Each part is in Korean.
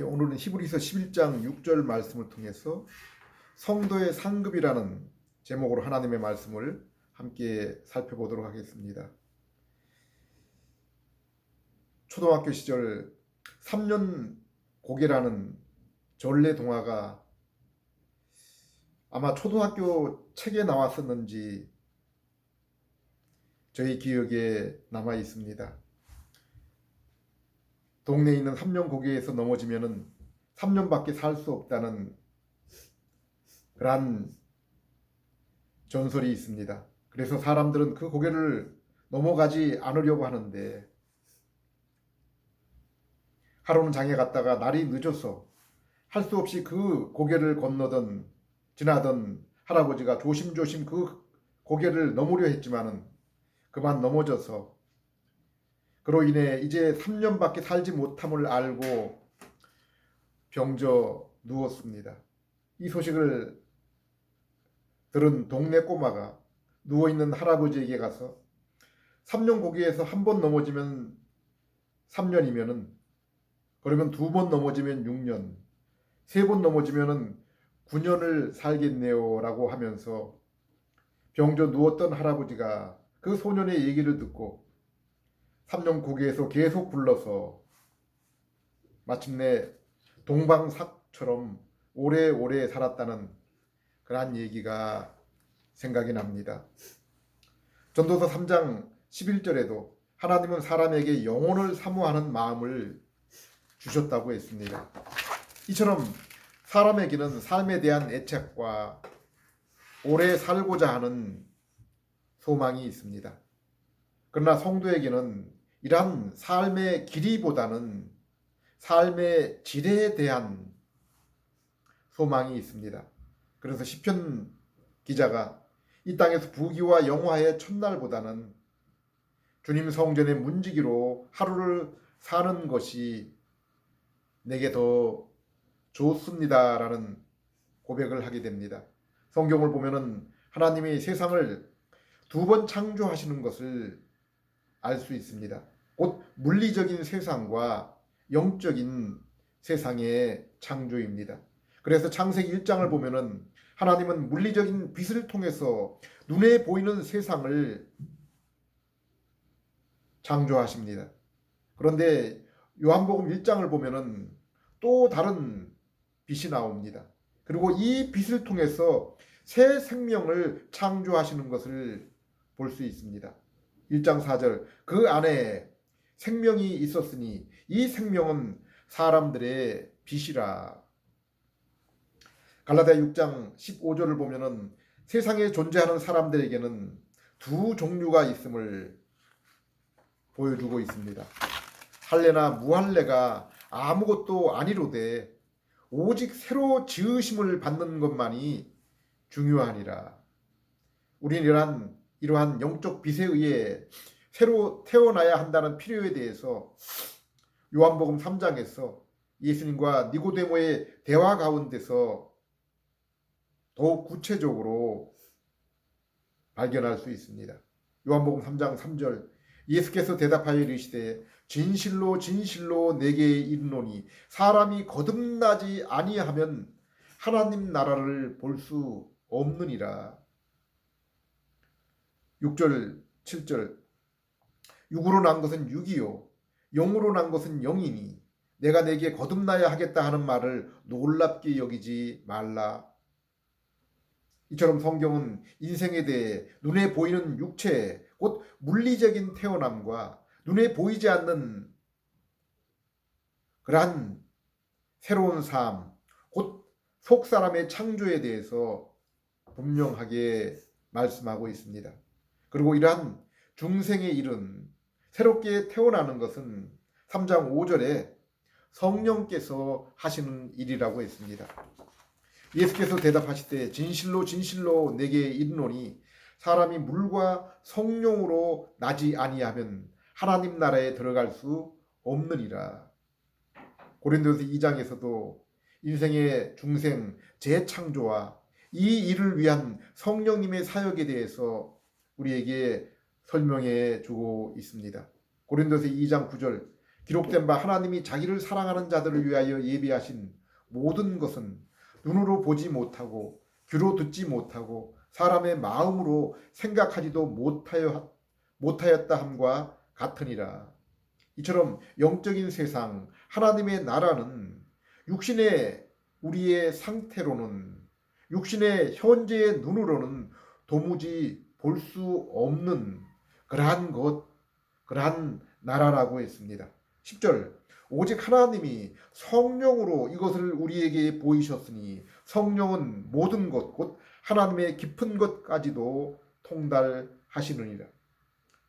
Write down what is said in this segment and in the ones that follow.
예, 오늘은 히브리서 11장 6절 말씀을 통해서 성도의 상급이라는 제목으로 하나님의 말씀을 함께 살펴보도록 하겠습니다. 초등학교 시절 3년 고개라는 전래 동화가 아마 초등학교 책에 나왔었는지 저희 기억에 남아 있습니다. 동네에 있는 3년 고개에서 넘어지면은 3년밖에 살 수 없다는 그러한 전설이 있습니다. 그래서 사람들은 그 고개를 넘어가지 않으려고 하는데 하루는 장에 갔다가 날이 늦어서 할 수 없이 그 고개를 건너던 지나던 할아버지가 조심조심 그 고개를 넘으려 했지만은 그만 넘어져서 그로 인해 이제 3년밖에 살지 못함을 알고 병져 누웠습니다. 이 소식을 들은 동네 꼬마가 누워있는 할아버지에게 가서 3년 고기에서 한 번 넘어지면 3년이면은 그러면 두 번 넘어지면 6년, 세 번 넘어지면은 9년을 살겠네요 라고 하면서 병져 누웠던 할아버지가 그 소년의 얘기를 듣고 3년 고개에서 계속 불러서 마침내 동방삭처럼 오래오래 살았다는 그러한 얘기가 생각이 납니다. 전도서 3장 11절에도 하나님은 사람에게 영혼을 사모하는 마음을 주셨다고 했습니다. 이처럼 사람에게는 삶에 대한 애착과 오래 살고자 하는 소망이 있습니다. 그러나 성도에게는 이러한 삶의 길이보다는 삶의 질에 대한 소망이 있습니다. 그래서 시편 기자가 이 땅에서 부귀와 영화의 첫날보다는 주님 성전의 문지기로 하루를 사는 것이 내게 더 좋습니다라는 고백을 하게 됩니다. 성경을 보면은 하나님이 세상을 두 번 창조하시는 것을 알 수 있습니다. 곧 물리적인 세상과 영적인 세상의 창조입니다. 그래서 창세기 1장을 보면은 하나님은 물리적인 빛을 통해서 눈에 보이는 세상을 창조하십니다. 그런데 요한복음 1장을 보면은 또 다른 빛이 나옵니다. 그리고 이 빛을 통해서 새 생명을 창조하시는 것을 볼 수 있습니다. 1장 4절 그 안에 생명이 있었으니 이 생명은 사람들의 빛이라. 갈라디아 6장 15절을 보면은 세상에 존재하는 사람들에게는 두 종류가 있음을 보여주고 있습니다. 할례나 무할례가 아무것도 아니로되 오직 새로 지으심을 받는 것만이 중요하니라. 우리는 이러한 영적 빛에 의해 새로 태어나야 한다는 필요에 대해서 요한복음 3장에서 예수님과 니고데모의 대화 가운데서 더욱 구체적으로 발견할 수 있습니다. 요한복음 3장 3절 예수께서 대답하여 이르시되 진실로 진실로 내게 이르노니 사람이 거듭나지 아니하면 하나님 나라를 볼 수 없느니라. 6절 7절 육으로 난 것은 육이요 영으로 난 것은 영이니 내가 내게 거듭나야 하겠다 하는 말을 놀랍게 여기지 말라. 이처럼 성경은 인생에 대해 눈에 보이는 육체, 곧 물리적인 태어남과 눈에 보이지 않는 그러한 새로운 삶, 곧 속 사람의 창조에 대해서 분명하게 말씀하고 있습니다. 그리고 이러한 중생의 일은 새롭게 태어나는 것은 3장 5절에 성령께서 하시는 일이라고 했습니다. 예수께서 대답하시되 진실로 진실로 내게 이르노니 사람이 물과 성령으로 나지 아니하면 하나님 나라에 들어갈 수 없느니라. 고린도서 2장에서도 인생의 중생 재창조와 이 일을 위한 성령님의 사역에 대해서 우리에게 설명해 주고 있습니다. 고린도서 2장 9절 기록된 바 하나님이 자기를 사랑하는 자들을 위하여 예비하신 모든 것은 눈으로 보지 못하고 귀로 듣지 못하고 사람의 마음으로 생각하지도 못하여 못하였다 함과 같으니라. 이처럼 영적인 세상 하나님의 나라는 육신의 우리의 상태로는 육신의 현재의 눈으로는 도무지 볼 수 없는 그러한 것, 그러한 나라라고 했습니다. 10절 오직 하나님이 성령으로 이것을 우리에게 보이셨으니 성령은 모든 것, 곧 하나님의 깊은 것까지도 통달하시느니라.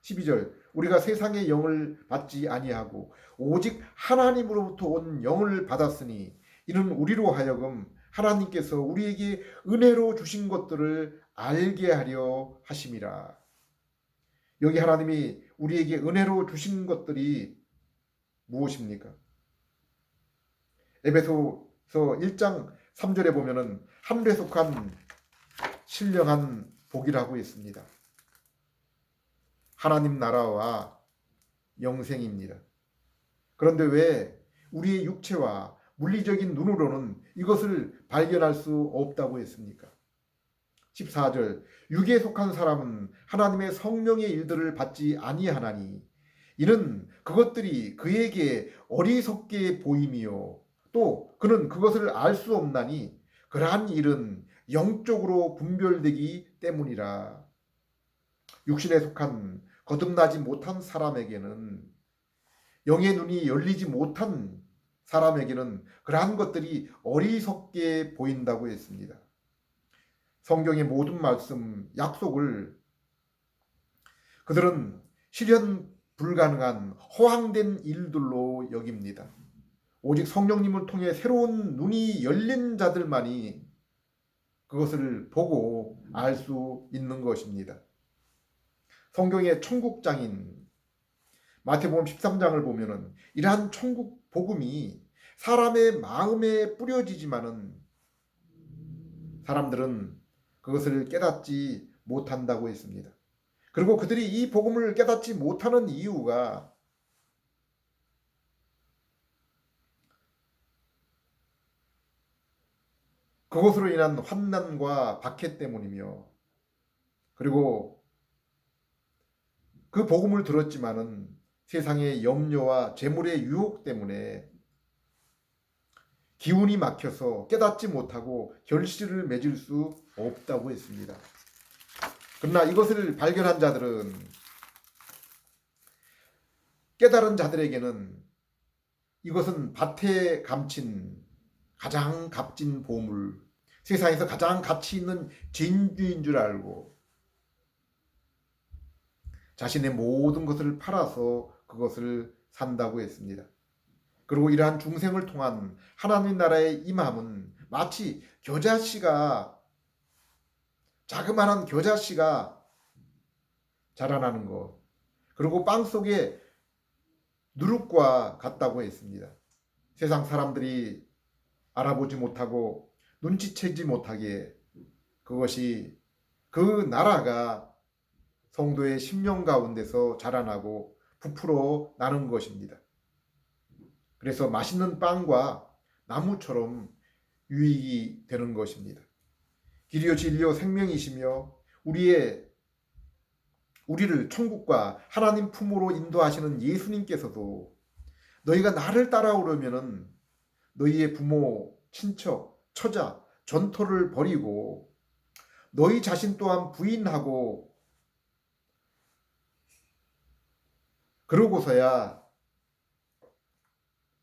12절 우리가 세상의 영을 받지 아니하고 오직 하나님으로부터 온 영을 받았으니 이는 우리로 하여금 하나님께서 우리에게 은혜로 주신 것들을 알게 하려 하심이라. 여기 하나님이 우리에게 은혜로 주신 것들이 무엇입니까? 에베소서 1장 3절에 보면은 하늘에 속한 신령한 복이라고 있습니다. 하나님 나라와 영생입니다. 그런데 왜 우리의 육체와 물리적인 눈으로는 이것을 발견할 수 없다고 했습니까? 14절 육에 속한 사람은 하나님의 성령의 일들을 받지 아니하나니 이는 그것들이 그에게 어리석게 보임이요 또 그는 그것을 알 수 없나니 그러한 일은 영적으로 분별되기 때문이라 육신에 속한 거듭나지 못한 사람에게는 영의 눈이 열리지 못한 사람에게는 그러한 것들이 어리석게 보인다고 했습니다. 성경의 모든 말씀, 약속을 그들은 실현 불가능한 허황된 일들로 여깁니다. 오직 성령님을 통해 새로운 눈이 열린 자들만이 그것을 보고 알 수 있는 것입니다. 성경의 천국 장인 마태복음 13장을 보면은 이러한 천국 복음이 사람의 마음에 뿌려지지만은 사람들은 그것을 깨닫지 못한다고 했습니다. 그리고 그들이 이 복음을 깨닫지 못하는 이유가 그것으로 인한 환난과 박해 때문이며 그리고 그 복음을 들었지만은 세상의 염려와 재물의 유혹 때문에 기운이 막혀서 깨닫지 못하고 결실을 맺을 수 없다고 했습니다. 그러나 이것을 발견한 자들은 깨달은 자들에게는 이것은 밭에 감친 가장 값진 보물, 세상에서 가장 가치 있는 진주인 줄 알고 자신의 모든 것을 팔아서 그것을 산다고 했습니다. 그리고 이러한 중생을 통한 하나님 나라의 임함은 마치 겨자씨가 자그마한 겨자씨가 자라나는 것 그리고 빵 속에 누룩과 같다고 했습니다. 세상 사람들이 알아보지 못하고 눈치채지 못하기에 그것이 그 나라가 성도의 심령 가운데서 자라나고 부풀어 나는 것입니다. 그래서 맛있는 빵과 나무처럼 유익이 되는 것입니다. 길이요 진리요 생명이시며 우리의 우리를 천국과 하나님 품으로 인도하시는 예수님께서도 너희가 나를 따라오려면은 너희의 부모, 친척, 처자, 전토를 버리고 너희 자신 또한 부인하고 그러고서야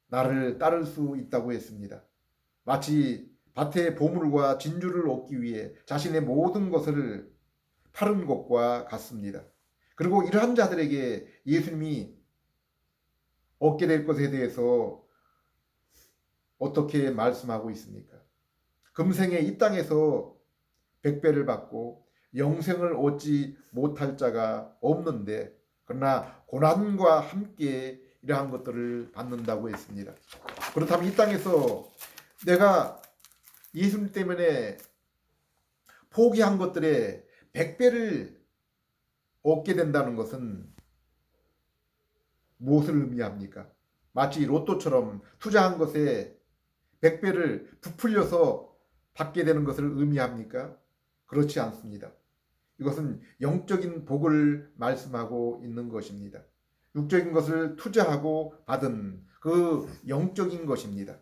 나를 따를 수 있다고 했습니다. 마치 밭의 보물과 진주를 얻기 위해 자신의 모든 것을 파는 것과 같습니다. 그리고 이러한 자들에게 예수님이 얻게 될 것에 대해서 어떻게 말씀하고 있습니까? 금생에 이 땅에서 백배를 받고 영생을 얻지 못할 자가 없는데 그러나 고난과 함께 이러한 것들을 받는다고 했습니다. 그렇다면 이 땅에서 내가 예수님 때문에 포기한 것들의 백배를 얻게 된다는 것은 무엇을 의미합니까? 마치 로또처럼 투자한 것에 100배를 부풀려서 받게 되는 것을 의미합니까? 그렇지 않습니다. 이것은 영적인 복을 말씀하고 있는 것입니다. 육적인 것을 투자하고 받은 그 영적인 것입니다.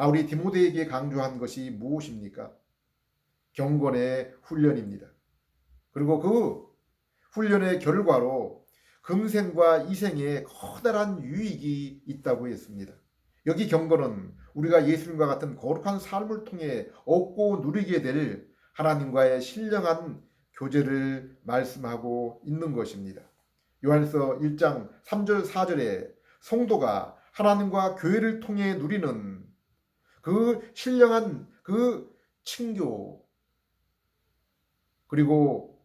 바울이 디모데에게 강조한 것이 무엇입니까? 경건의 훈련입니다. 그리고 그 훈련의 결과로 금생과 이생에 커다란 유익이 있다고 했습니다. 여기 경건은 우리가 예수님과 같은 거룩한 삶을 통해 얻고 누리게 될 하나님과의 신령한 교제를 말씀하고 있는 것입니다. 요한서 1장 3절 4절에 성도가 하나님과 교회를 통해 누리는 그 신령한 그 친교 그리고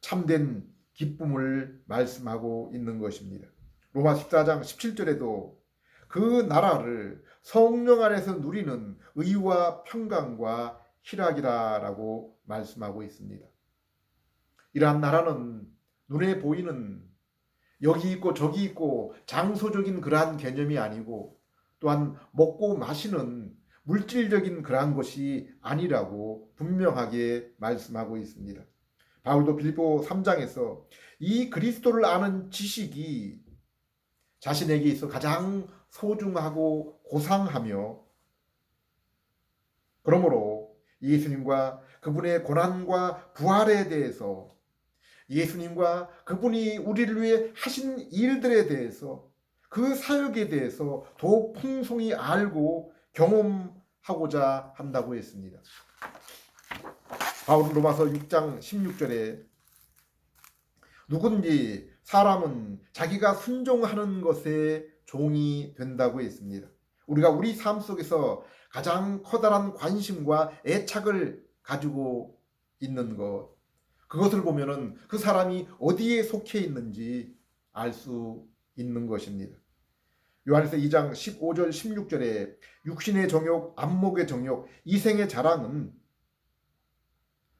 참된 기쁨을 말씀하고 있는 것입니다. 로마 14장 17절에도 그 나라를 성령 안에서 누리는 의와 평강과 희락이라라고 말씀하고 있습니다. 이러한 나라는 눈에 보이는 여기 있고 저기 있고 장소적인 그러한 개념이 아니고 또한 먹고 마시는 물질적인 그러한 것이 아니라고 분명하게 말씀하고 있습니다. 바울도 빌보 3장에서 이 그리스도를 아는 지식이 자신에게 있어 가장 소중하고 고상하며 그러므로 예수님과 그분의 고난과 부활에 대해서 예수님과 그분이 우리를 위해 하신 일들에 대해서 그 사역에 대해서 더욱 풍성히 알고 경험하고자 한다고 했습니다. 바울은 로마서 6장 16절에 누군지 사람은 자기가 순종하는 것에 종이 된다고 했습니다. 우리가 우리 삶 속에서 가장 커다란 관심과 애착을 가지고 있는 것, 그것을 보면은 그 사람이 어디에 속해 있는지 알 수 있는 것입니다. 요한에서 2장 15절 16절에 육신의 정욕, 안목의 정욕, 이생의 자랑은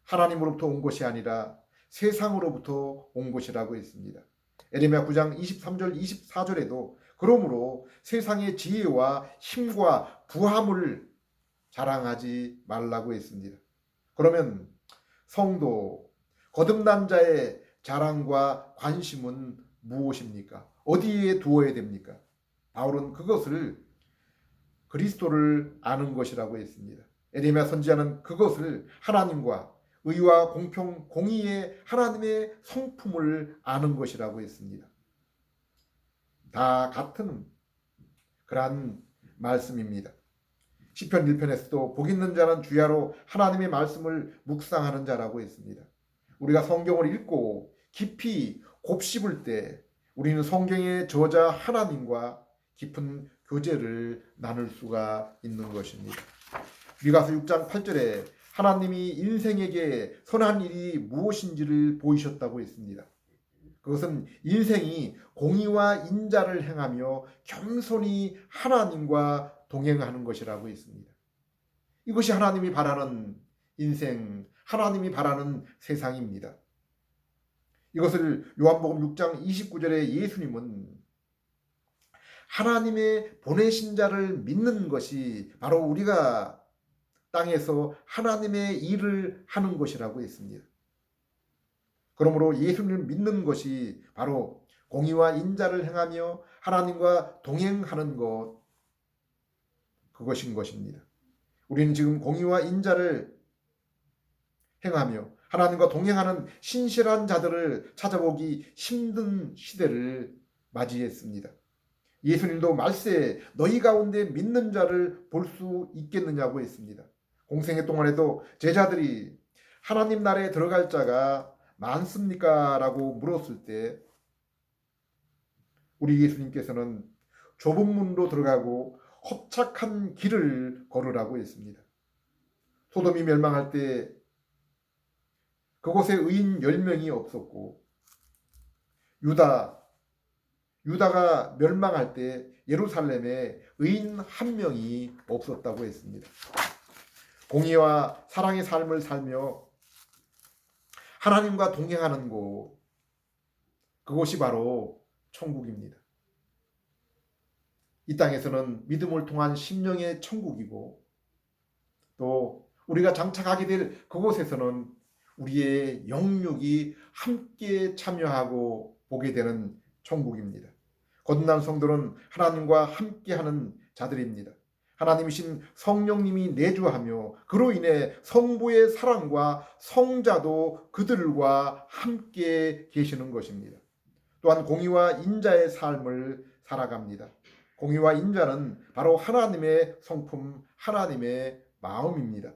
하나님으로부터 온 것이 아니라 세상으로부터 온 것이라고 했습니다. 에레미야 9장 23절 24절에도 그러므로 세상의 지혜와 힘과 부함을 자랑하지 말라고 했습니다. 그러면 성도 거듭난 자의 자랑과 관심은 무엇입니까? 어디에 두어야 됩니까? 바울은 그것을 그리스도를 아는 것이라고 했습니다. 에레미야 선지자는 그것을 하나님과 의와 공평, 공의의 하나님의 성품을 아는 것이라고 했습니다. 다 같은 그러한 말씀입니다. 시편 1편에서도 복 있는 자는 주야로 하나님의 말씀을 묵상하는 자라고 했습니다. 우리가 성경을 읽고 깊이 곱씹을 때 우리는 성경의 저자 하나님과 깊은 교제를 나눌 수가 있는 것입니다. 미가서 6장 8절에 하나님이 인생에게 선한 일이 무엇인지를 보이셨다고 했습니다. 그것은 인생이 공의와 인자를 행하며 겸손히 하나님과 동행하는 것이라고 했습니다. 이것이 하나님이 바라는 인생, 하나님이 바라는 세상입니다. 이것을 요한복음 6장 29절에 예수님은 하나님의 보내신 자를 믿는 것이 바로 우리가 땅에서 하나님의 일을 하는 것이라고 했습니다. 그러므로 예수님을 믿는 것이 바로 공의와 인자를 행하며 하나님과 동행하는 것 그것인 것입니다. 우리는 지금 공의와 인자를 행하며 하나님과 동행하는 신실한 자들을 찾아보기 힘든 시대를 맞이했습니다. 예수님도 말세 너희 가운데 믿는 자를 볼 수 있겠느냐고 했습니다. 공생의 동안에도 제자들이 하나님 나라에 들어갈 자가 많습니까? 라고 물었을 때 우리 예수님께서는 좁은 문으로 들어가고 허착한 길을 걸으라고 했습니다. 소돔이 멸망할 때 그곳에 의인 10명이 없었고 유다 유다가 멸망할 때 예루살렘에 의인 한 명이 없었다고 했습니다. 공의와 사랑의 삶을 살며 하나님과 동행하는 곳 그곳이 바로 천국입니다. 이 땅에서는 믿음을 통한 심령의 천국이고 또 우리가 장착하게 될 그곳에서는 우리의 영육이 함께 참여하고 보게 되는 천국입니다. 거듭난 성도는 하나님과 함께하는 자들입니다. 하나님이신 성령님이 내주하며 그로 인해 성부의 사랑과 성자도 그들과 함께 계시는 것입니다. 또한 공의와 인자의 삶을 살아갑니다. 공의와 인자는 바로 하나님의 성품, 하나님의 마음입니다.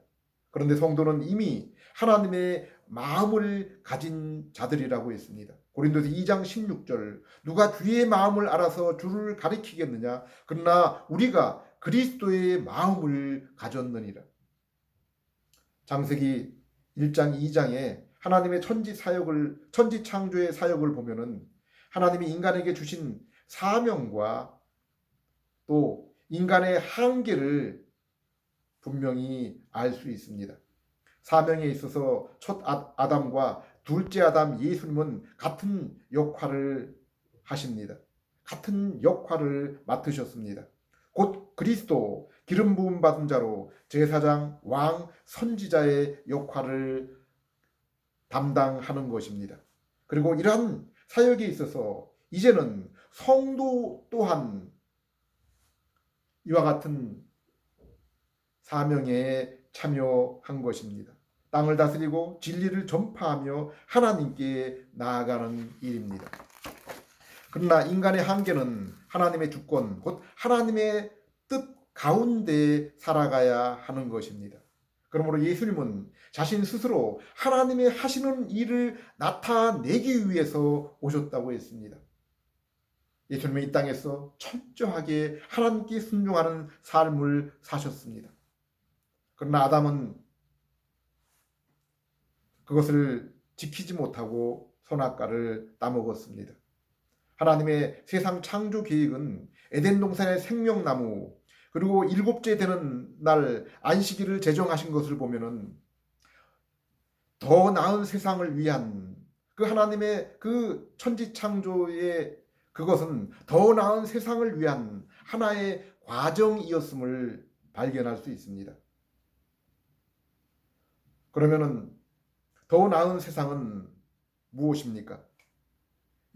그런데 성도는 이미 하나님의 마음을 가진 자들이라고 했습니다. 고린도서 2장 16절 누가 주의 마음을 알아서 주를 가리키겠느냐 그러나 우리가 그리스도의 마음을 가졌느니라. 장세기 1장 2장에 하나님의 천지 사역을 천지 창조의 사역을 보면은 하나님이 인간에게 주신 사명과 또 인간의 한계를 분명히 알 수 있습니다. 사명에 있어서 첫 아- 아담과 둘째 아담 예수님은 같은 역할을 하십니다. 같은 역할을 맡으셨습니다. 곧 그리스도 기름 부음 받은 자로 제사장, 왕, 선지자의 역할을 담당하는 것입니다. 그리고 이러한 사역에 있어서 이제는 성도 또한 이와 같은 사명에 참여한 것입니다. 땅을 다스리고 진리를 전파하며 하나님께 나아가는 일입니다. 그러나 인간의 한계는 하나님의 주권, 곧 하나님의 뜻 가운데 살아가야 하는 것입니다. 그러므로 예수님은 자신 스스로 하나님의 하시는 일을 나타내기 위해서 오셨다고 했습니다. 예수님은 이 땅에서 철저하게 하나님께 순종하는 삶을 사셨습니다. 그러나 아담은 그것을 지키지 못하고 선악과를 따먹었습니다. 하나님의 세상 창조 계획은 에덴 동산의 생명나무 그리고 일곱째 되는 날 안식일을 제정하신 것을 보면은 더 나은 세상을 위한 그 하나님의 그 천지 창조의 그것은 더 나은 세상을 위한 하나의 과정이었음을 발견할 수 있습니다. 그러면은 더 나은 세상은 무엇입니까?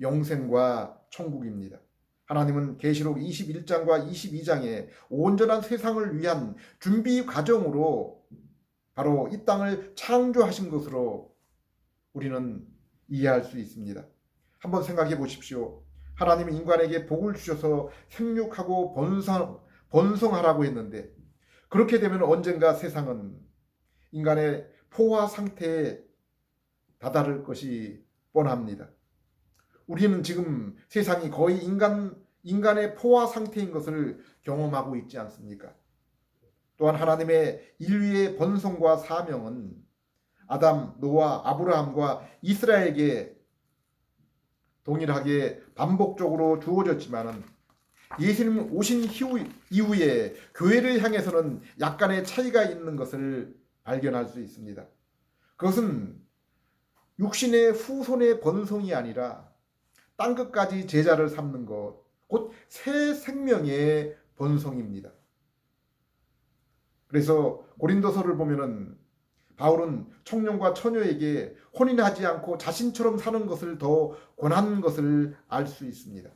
영생과 천국입니다. 하나님은 계시록 21장과 22장에 온전한 세상을 위한 준비 과정으로 바로 이 땅을 창조하신 것으로 우리는 이해할 수 있습니다. 한번 생각해 보십시오. 하나님이 인간에게 복을 주셔서 생육하고 번성, 번성하라고 했는데 그렇게 되면 언젠가 세상은 인간의 포화 상태에 다다를 것이 뻔합니다. 우리는 지금 세상이 거의 인간 인간의 포화 상태인 것을 경험하고 있지 않습니까? 또한 하나님의 인류의 번성과 사명은 아담, 노아, 아브라함과 이스라엘에게 동일하게 반복적으로 주어졌지만은 예수님 오신 이후에 교회를 향해서는 약간의 차이가 있는 것을 발견할 수 있습니다. 그것은 육신의 후손의 번성이 아니라 땅 끝까지 제자를 삼는 것, 곧 새 생명의 번성입니다. 그래서 고린도서를 보면은 바울은 청년과 처녀에게 혼인하지 않고 자신처럼 사는 것을 더 권한 것을 알 수 있습니다.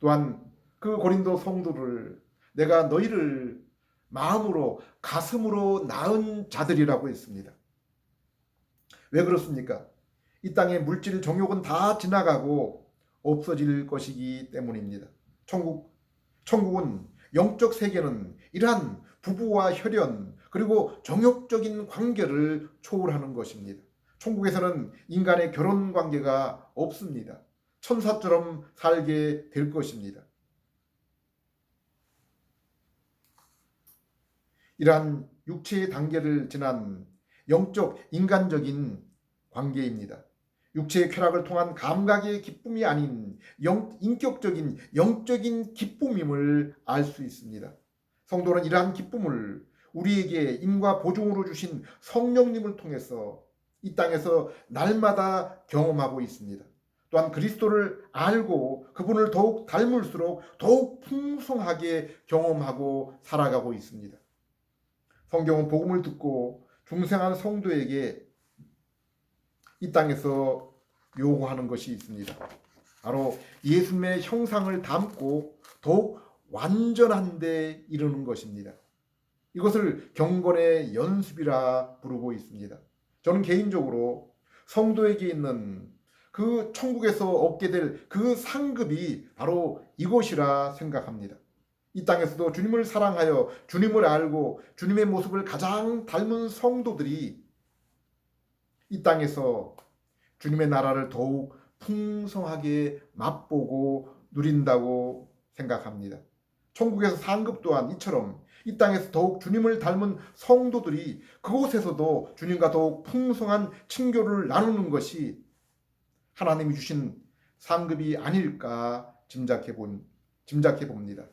또한 그 고린도 성도를 내가 너희를 마음으로 가슴으로 낳은 자들이라고 했습니다. 왜 그렇습니까? 이 땅의 물질 정욕은 다 지나가고 없어질 것이기 때문입니다. 천국 천국은 영적 세계는 이러한 부부와 혈연 그리고 정욕적인 관계를 초월하는 것입니다. 천국에서는 인간의 결혼 관계가 없습니다. 천사처럼 살게 될 것입니다. 이러한 육체의 단계를 지난 영적 인간적인 관계입니다. 육체의 쾌락을 통한 감각의 기쁨이 아닌 영, 인격적인 영적인 기쁨임을 알 수 있습니다. 성도는 이러한 기쁨을 우리에게 인과 보증으로 주신 성령님을 통해서 이 땅에서 날마다 경험하고 있습니다. 또한 그리스도를 알고 그분을 더욱 닮을수록 더욱 풍성하게 경험하고 살아가고 있습니다. 성경은 복음을 듣고 중생한 성도에게 이 땅에서 요구하는 것이 있습니다. 바로 예수님의 형상을 담고 더욱 완전한 데 이르는 것입니다. 이것을 경건의 연습이라 부르고 있습니다. 저는 개인적으로 성도에게 있는 그 천국에서 얻게 될 그 상급이 바로 이것이라 생각합니다. 이 땅에서도 주님을 사랑하여 주님을 알고 주님의 모습을 가장 닮은 성도들이 이 땅에서 주님의 나라를 더욱 풍성하게 맛보고 누린다고 생각합니다. 천국에서 상급 또한 이처럼 이 땅에서 더욱 주님을 닮은 성도들이 그곳에서도 주님과 더욱 풍성한 친교를 나누는 것이 하나님이 주신 상급이 아닐까 짐작해 본 짐작해 봅니다.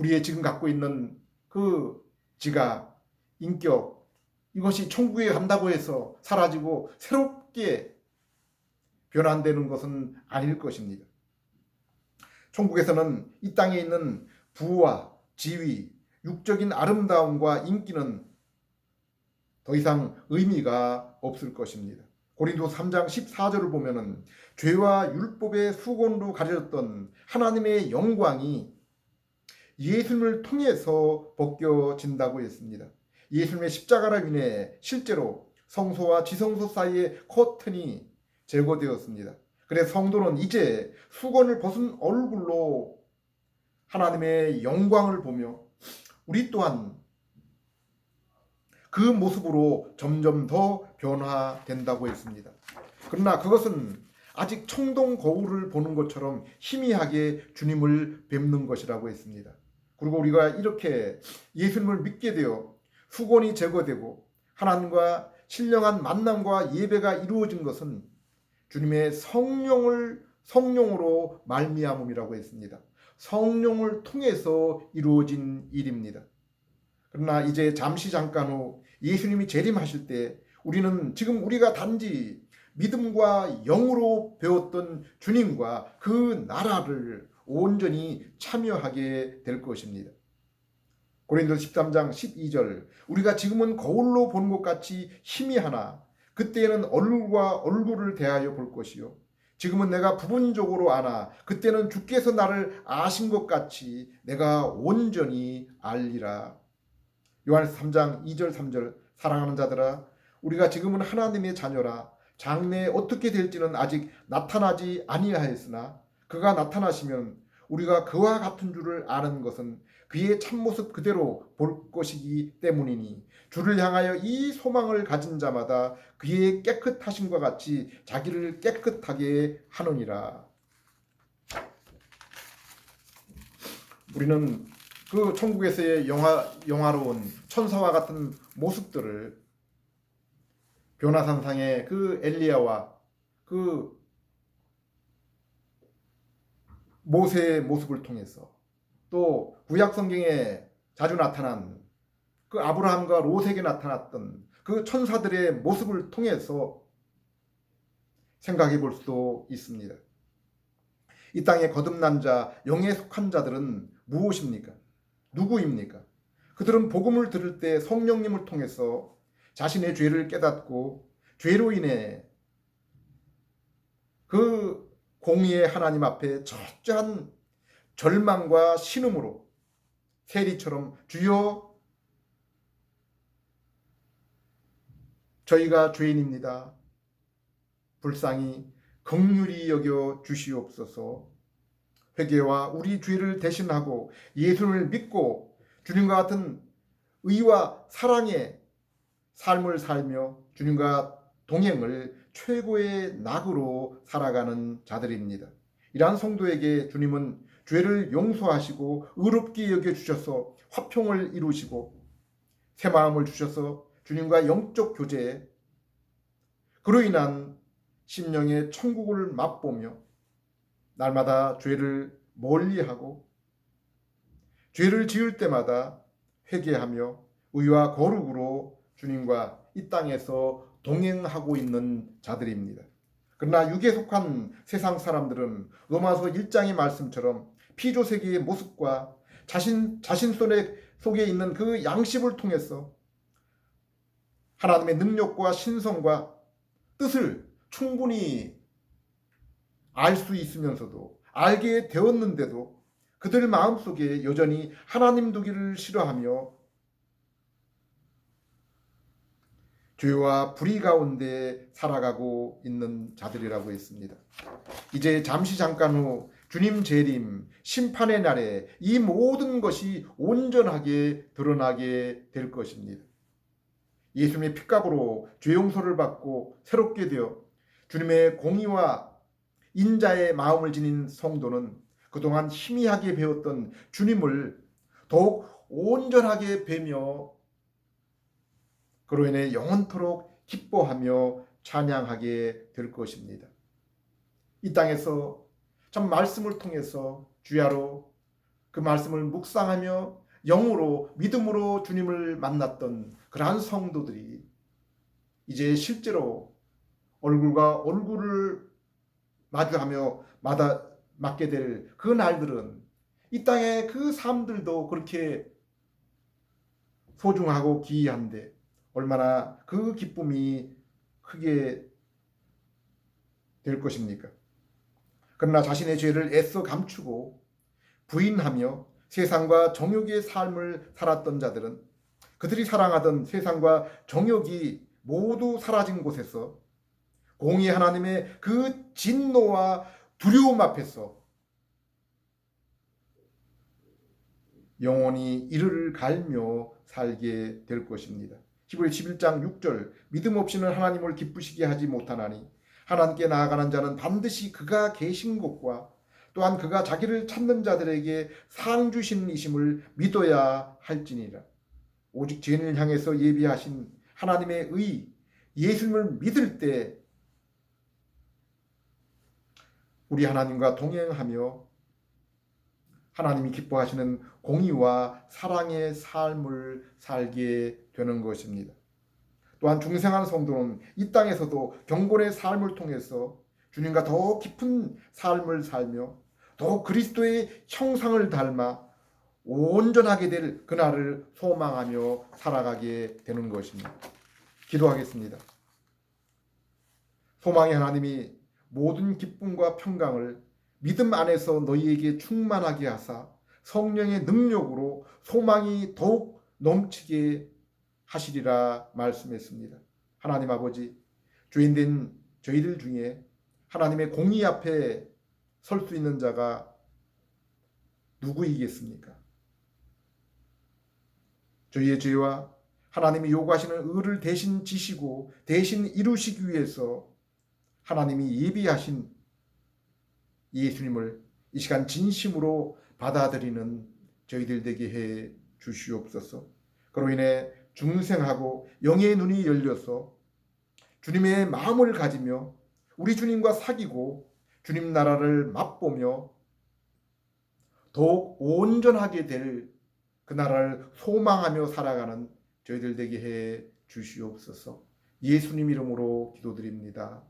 우리의 지금 갖고 있는 그 지각, 인격 이것이 천국에 간다고 해서 사라지고 새롭게 변환되는 것은 아닐 것입니다. 천국에서는 이 땅에 있는 부와 지위, 육적인 아름다움과 인기는 더 이상 의미가 없을 것입니다. 고린도 3장 14절을 보면은 죄와 율법의 수건으로 가려졌던 하나님의 영광이 예수님을 통해서 벗겨진다고 했습니다. 예수님의 십자가로 인해 실제로 성소와 지성소 사이의 커튼이 제거되었습니다. 그래서 성도는 이제 수건을 벗은 얼굴로 하나님의 영광을 보며 우리 또한 그 모습으로 점점 더 변화된다고 했습니다. 그러나 그것은 아직 청동 거울을 보는 것처럼 희미하게 주님을 뵙는 것이라고 했습니다. 그리고 우리가 이렇게 예수님을 믿게 되어 수건이 제거되고 하나님과 신령한 만남과 예배가 이루어진 것은 주님의 성령을 성령으로 말미암음이라고 했습니다. 성령을 통해서 이루어진 일입니다. 그러나 이제 잠시 잠깐 후 예수님이 재림하실 때 우리는 지금 우리가 단지 믿음과 영으로 배웠던 주님과 그 나라를 온전히 참여하게 될 것입니다. 고린도 13장 12절 우리가 지금은 거울로 보는 것 같이 희미하나 그때에는 얼굴과 얼굴을 대하여 볼 것이요 지금은 내가 부분적으로 아나 그때는 주께서 나를 아신 것 같이 내가 온전히 알리라. 요한에서 3장 2절 3절 사랑하는 자들아 우리가 지금은 하나님의 자녀라 장래에 어떻게 될지는 아직 나타나지 아니하였으나 그가 나타나시면 우리가 그와 같은 줄을 아는 것은 그의 참모습 그대로 볼 것이기 때문이니 주를 향하여 이 소망을 가진 자마다 그의 깨끗하심과 같이 자기를 깨끗하게 하느니라. 우리는 그 천국에서의 영화, 영화로운 천사와 같은 모습들을 변화산상의 그 엘리야와 그 모세의 모습을 통해서 또 구약 성경에 자주 나타난 그 아브라함과 롯에게 나타났던 그 천사들의 모습을 통해서 생각해 볼 수도 있습니다. 이 땅에 거듭난 자, 영에 속한 자들은 무엇입니까? 누구입니까? 그들은 복음을 들을 때 성령님을 통해서 자신의 죄를 깨닫고 죄로 인해 그 공의의 하나님 앞에 철저한 절망과 신음으로 세리처럼 주여 저희가 죄인입니다. 불쌍히 긍휼히 여겨 주시옵소서. 회개와 우리 죄를 대신하고 예수를 믿고 주님과 같은 의와 사랑의 삶을 살며 주님과 동행을 최고의 낙으로 살아가는 자들입니다. 이러한 성도에게 주님은 죄를 용서하시고 의롭게 여겨 주셔서 화평을 이루시고 새 마음을 주셔서 주님과 영적 교제 그로 인한 심령의 천국을 맛보며 날마다 죄를 멀리하고 죄를 지을 때마다 회개하며 의와 거룩으로 주님과 이 땅에서 동행하고 있는 자들입니다. 그러나 육에 속한 세상 사람들은 로마서 1장의 말씀처럼 피조 세계의 모습과 자신 자신 속에 속에 있는 그 양심을 통해서 하나님의 능력과 신성과 뜻을 충분히 알 수 있으면서도 알게 되었는데도 그들 마음속에 여전히 하나님 두기를 싫어하며 죄와 불의 가운데 살아가고 있는 자들이라고 했습니다. 이제 잠시 잠깐 후 주님 재림, 심판의 날에 이 모든 것이 온전하게 드러나게 될 것입니다. 예수님의 핏값으로 죄 용서를 받고 새롭게 되어 주님의 공의와 인자의 마음을 지닌 성도는 그동안 희미하게 배웠던 주님을 더욱 온전하게 뵈며 그로 인해 영원토록 기뻐하며 찬양하게 될 것입니다. 이 땅에서 참 말씀을 통해서 주야로 그 말씀을 묵상하며 영으로 믿음으로 주님을 만났던 그러한 성도들이 이제 실제로 얼굴과 얼굴을 마주하며 마다 맞게 될 그 날들은 이 땅의 그 삶들도 그렇게 소중하고 기이한데 얼마나 그 기쁨이 크게 될 것입니까? 그러나 자신의 죄를 애써 감추고 부인하며 세상과 정욕의 삶을 살았던 자들은 그들이 사랑하던 세상과 정욕이 모두 사라진 곳에서 공의 하나님의 그 진노와 두려움 앞에서 영원히 이를 갈며 살게 될 것입니다. 히브리 11장 6절 믿음 없이는 하나님을 기쁘시게 하지 못하나니 하나님께 나아가는 자는 반드시 그가 계신 곳과 또한 그가 자기를 찾는 자들에게 상 주신 이심을 믿어야 할지니라. 오직 죄인을 향해서 예비하신 하나님의 의 예수님을 믿을 때 우리 하나님과 동행하며 하나님이 기뻐하시는 공의와 사랑의 삶을 살게 되는 것입니다. 또한 중생한 성도는 이 땅에서도 경건의 삶을 통해서 주님과 더 깊은 삶을 살며 더 그리스도의 형상을 닮아 온전하게 될 그날을 소망하며 살아가게 되는 것입니다. 기도하겠습니다. 소망의 하나님이 모든 기쁨과 평강을 믿음 안에서 너희에게 충만하게 하사 성령의 능력으로 소망이 더욱 넘치게 하시리라 말씀했습니다. 하나님 아버지, 죄인된 저희들 중에 하나님의 공의 앞에 설 수 있는 자가 누구이겠습니까? 저희의 죄와 하나님이 요구하시는 의를 대신 지시고 대신 이루시기 위해서 하나님이 예비하신 예수님을 이 시간 진심으로 받아들이는 저희들 되게 해 주시옵소서. 그로 인해 중생하고 영의 눈이 열려서 주님의 마음을 가지며 우리 주님과 사귀고 주님 나라를 맛보며 더욱 온전하게 될 그 나라를 소망하며 살아가는 저희들 되게 해 주시옵소서. 예수님 이름으로 기도드립니다.